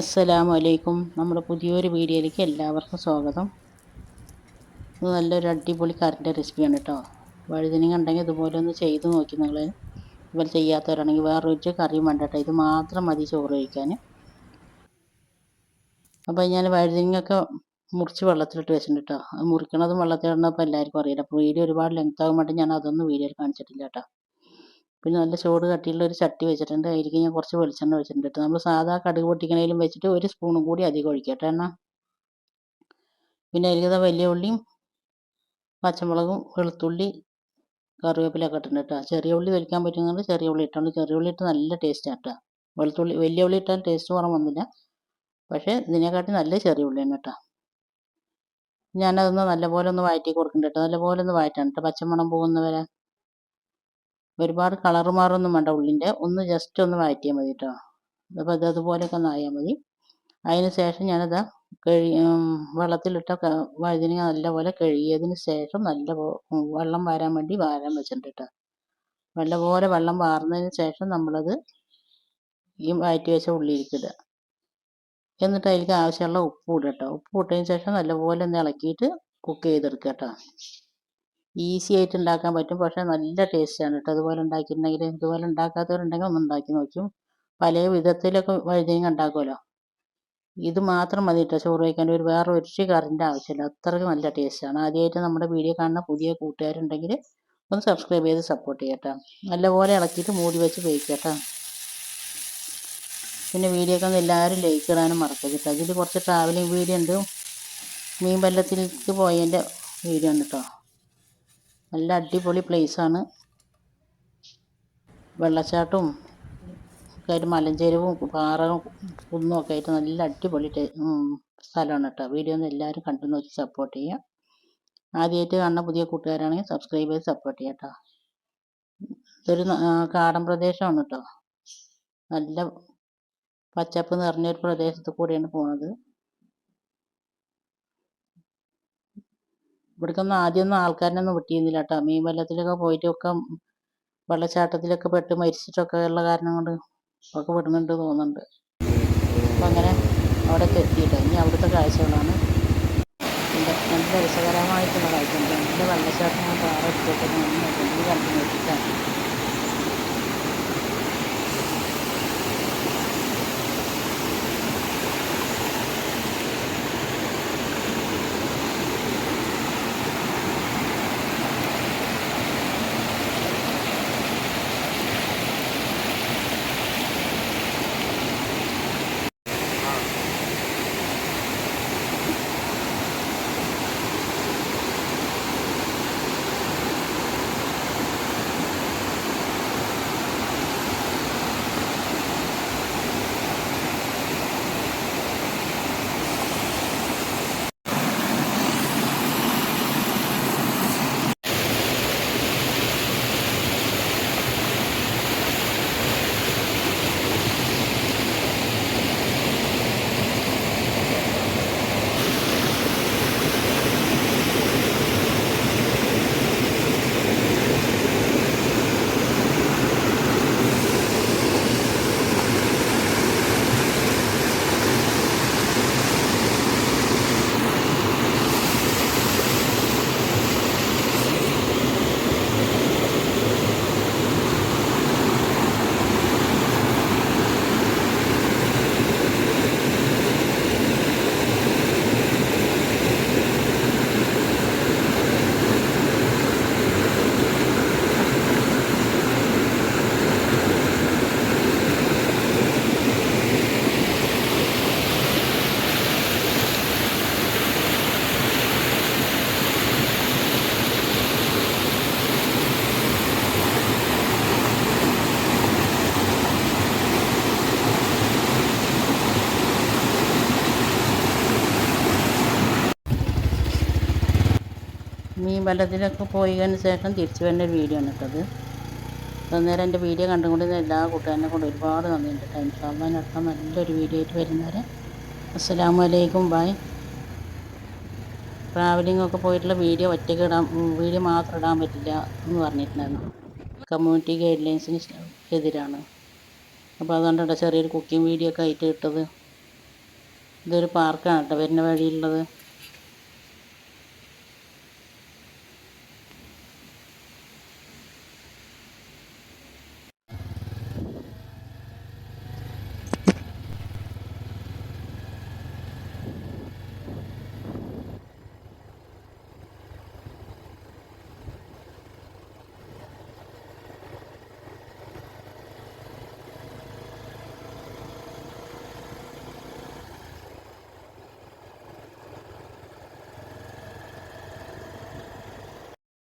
അസ്സലാമു അലൈക്കും നമ്മുടെ പുതിയൊരു വീഡിയോയിലേക്ക് എല്ലാവർക്കും സ്വാഗതം. ഇത് നല്ലൊരു അടിപൊളി കറിന്റെ റെസിപ്പിയാണ് കേട്ടോ. വഴുതനങ്ങ ഉണ്ടെങ്കിൽ ഇതുപോലെ ഒന്ന് ചെയ്ത് നോക്കി നിങ്ങൾ. ഇതുപോലെ ചെയ്യാത്തവരാണെങ്കിൽ വേറൊരു കറിയും വേണ്ട കേട്ടോ. ഇത് മാത്രം മതി ചോറ് കഴിക്കാൻ. അപ്പോൾ ഞാൻ വഴുതനങ്ങയൊക്കെ മുറിച്ച് വെള്ളത്തിലിട്ട് വെച്ചിട്ടുണ്ട് കേട്ടോ. അത് മുറിക്കണതും വെള്ളത്തിലിടുന്നപ്പോൾ എല്ലാവർക്കും അറിയില്ല. അപ്പോൾ വീഡിയോ ഒരുപാട് ലെങ്ത് ആകുമ്പോൾ ഞാൻ അതൊന്നും വീഡിയോയിൽ കാണിച്ചിട്ടില്ല കേട്ടോ. പിന്നെ നല്ല ചൂട് കട്ടിയുള്ള ഒരു ചട്ടി വെച്ചിട്ടുണ്ട്. അതിലേക്ക് ഞാൻ കുറച്ച് വെളിച്ചെണ്ണ വെച്ചിട്ടുണ്ട് നമ്മൾ സാധാ കടുക് പൊട്ടിക്കണേലും വെച്ചിട്ട് ഒരു സ്പൂണും കൂടി അധികം ഒഴിക്കട്ടെ എണ്ണ. പിന്നെ അതിലേക്ക് വലിയ ഉള്ളിയും പച്ചമുളകും വെളുത്തുള്ളി കറിവേപ്പിലൊക്കെ ഇട്ടിട്ടുണ്ട് കേട്ടോ. ചെറിയ ഉള്ളി വലിക്കാൻ പറ്റുന്നുണ്ട് ചെറിയ ഉള്ളി ഇട്ടുണ്ട്. ചെറിയ ഉള്ളി ഇട്ട് നല്ല ടേസ്റ്റ് കേട്ടോ. വെളുത്തുള്ളി വലിയ ഉള്ളി ഇട്ടാൽ ടേസ്റ്റ് കുറവൊന്നുമില്ല പക്ഷേ ഇതിനെക്കാട്ടി നല്ല ചെറിയ ഉള്ളിയാണ് കേട്ടോ. ഞാനതൊന്ന് നല്ലപോലെ ഒന്ന് വഴറ്റി കൊടുക്കുന്നുണ്ട് കേട്ടോ. നല്ലപോലെ ഒന്ന് വഴറ്റാണ് കേട്ടോ. പച്ചമണം പോകുന്നവരെ. ഒരുപാട് കളർ മാറൊന്നും വേണ്ട ഉള്ളിന്റെ ഒന്ന് ജസ്റ്റ് ഒന്ന് വഴറ്റിയാൽ മതി കേട്ടോ അപ്പോൾ അത് അതുപോലെയൊക്കെ ഒന്ന് ആയാൽ മതി. അതിന് ശേഷം ഞാനത് കഴുകി വെള്ളത്തിലിട്ട വഴുതിനങ്ങ നല്ലപോലെ കഴുകിയതിന് ശേഷം നല്ല വെള്ളം വാരാൻ വേണ്ടി വാരാൻ വെച്ചിട്ടുണ്ട് കേട്ടോ നല്ലപോലെ വെള്ളം വാർന്നതിന് ശേഷം നമ്മളത് ഈ വഴറ്റി വെച്ച ഉള്ളിയിലേക്ക് ഇടുക എന്നിട്ട് അതിലേക്ക് ആവശ്യമുള്ള ഉപ്പ് ഇടുക കേട്ടോ ഉപ്പ് ഇട്ടതിന് ശേഷം നല്ലപോലെ ഒന്ന് ഇളക്കിയിട്ട് കുക്ക് ചെയ്തെടുക്കുക കേട്ടോ ഈസി ആയിട്ട് ഉണ്ടാക്കാൻ പറ്റും. പക്ഷേ നല്ല ടേസ്റ്റാണ് കേട്ടോ അതുപോലെ ഉണ്ടാക്കിയിട്ടുണ്ടെങ്കിൽ ഇതുപോലെ ഉണ്ടാക്കാത്തവരുണ്ടെങ്കിൽ ഒന്ന് ഉണ്ടാക്കി നോക്കും. പല വിധത്തിലൊക്കെ വഴുതനങ്ങ ഉണ്ടാക്കുമല്ലോ ഇത് മാത്രം മതി കേട്ടോ ചോറ് വയ്ക്കാൻ. ഒരു വേറെ ഒരു കറിന്റെ ആവശ്യമില്ല. അത്രയ്ക്ക് നല്ല ടേസ്റ്റാണ് ആദ്യമായിട്ട് നമ്മുടെ വീഡിയോ കാണുന്ന പുതിയ കൂട്ടുകാരുണ്ടെങ്കിൽ ഒന്ന് സബ്സ്ക്രൈബ് ചെയ്ത് സപ്പോർട്ട് ചെയ്യട്ടോ നല്ലപോലെ ഇളക്കിയിട്ട് മൂടി വെച്ച് വേവിക്കുക കേട്ടോ പിന്നെ വീഡിയോ ഒക്കെ എല്ലാവരും ലൈക്ക് ഇടാനും മറക്കരുത് കേട്ടോ അതിൽ കുറച്ച് ട്രാവലിംഗ് വീഡിയോ ഉണ്ട്. മീൻ വല്ലത്തിലേക്ക് പോയതിന്റെ വീഡിയോ ഉണ്ട് കേട്ടോ നല്ല അടിപൊളി പ്ലേസാണ് വെള്ളച്ചാട്ടവും ഒക്കെ മലഞ്ചെരുവും പാറ കുന്നും ഒക്കെ ആയിട്ട് നല്ല അടിപൊളി സ്ഥലമാണ് കേട്ടോ. വീഡിയോ ഒന്ന് എല്ലാവരും കണ്ടു നോക്കി സപ്പോർട്ട് ചെയ്യുക ആദ്യമായിട്ട് കാണുന്ന പുതിയ കൂട്ടുകാരാണെങ്കിൽ സബ്സ്ക്രൈബ് ചെയ്ത് സപ്പോർട്ട് ചെയ്യാം കേട്ടോ. ഇതൊരു കാടൻ പ്രദേശമാണ് കേട്ടോ. നല്ല പച്ചപ്പ് നിറഞ്ഞൊരു പ്രദേശത്ത് കൂടെയാണ് പോകുന്നത് ഇവിടേക്കൊന്നും ആദ്യമൊന്നും ആൾക്കാരനൊന്നും വിട്ടിരുന്നില്ല കേട്ടോ മീൻ വല്ലത്തിലൊക്കെ പോയിട്ടൊക്കെ വെള്ളച്ചാട്ടത്തിലൊക്കെ പെട്ട് മരിച്ചിട്ടൊക്കെ ഉള്ള കാരണം കൊണ്ട് ഒക്കെ വിടുന്നുണ്ട് തോന്നുന്നുണ്ട്. അപ്പം അങ്ങനെ അവിടേക്ക് എത്തിയിട്ടോ. ഇനി അവിടുത്തെ കാഴ്ചകളാണ്. രസകരമായിട്ടുള്ള കാഴ്ചയുണ്ട് നല്ല വെള്ളച്ചാട്ടം പാറ എടുത്തിട്ട് കണ്ടു നോക്കിയിട്ടാണ്. മീൻ വല്ലത്തിലൊക്കെ പോയതിന് ശേഷം തിരിച്ചു വരുന്ന ഒരു വീഡിയോ ആണ് കേട്ടത് അന്നേരം എന്റെ വീഡിയോ കണ്ടുകൊണ്ടിരുന്ന എല്ലാ കൂട്ടുകാരനെ കൊണ്ട് ഒരുപാട് നന്ദിയുണ്ട് ടൈം ഇൻഷാല്ലാൻ അടുത്ത നല്ലൊരു വീഡിയോ ആയിട്ട് വരുന്നവരെ. അസ്സലാമു അലൈക്കും. ബായ് ട്രാവലിംഗ് ഒക്കെ പോയിട്ടുള്ള വീഡിയോ ഒറ്റയ്ക്ക് ഇടാൻ വീഡിയോ മാത്രം ഇടാൻ പറ്റില്ല എന്ന് പറഞ്ഞിട്ടുണ്ടായിരുന്നു. കമ്മ്യൂണിറ്റി ഗൈഡ് ലൈൻസിന് എതിരാണ്. അപ്പോൾ അതുകൊണ്ടാണ് ചെറിയൊരു കുക്കിംഗ് വീഡിയോ ഒക്കെ ആയിട്ട് ഇട്ടത്. ഇതൊരു പാർക്കാണ് കേട്ടോ വരുന്ന വഴിയിലുള്ളത്.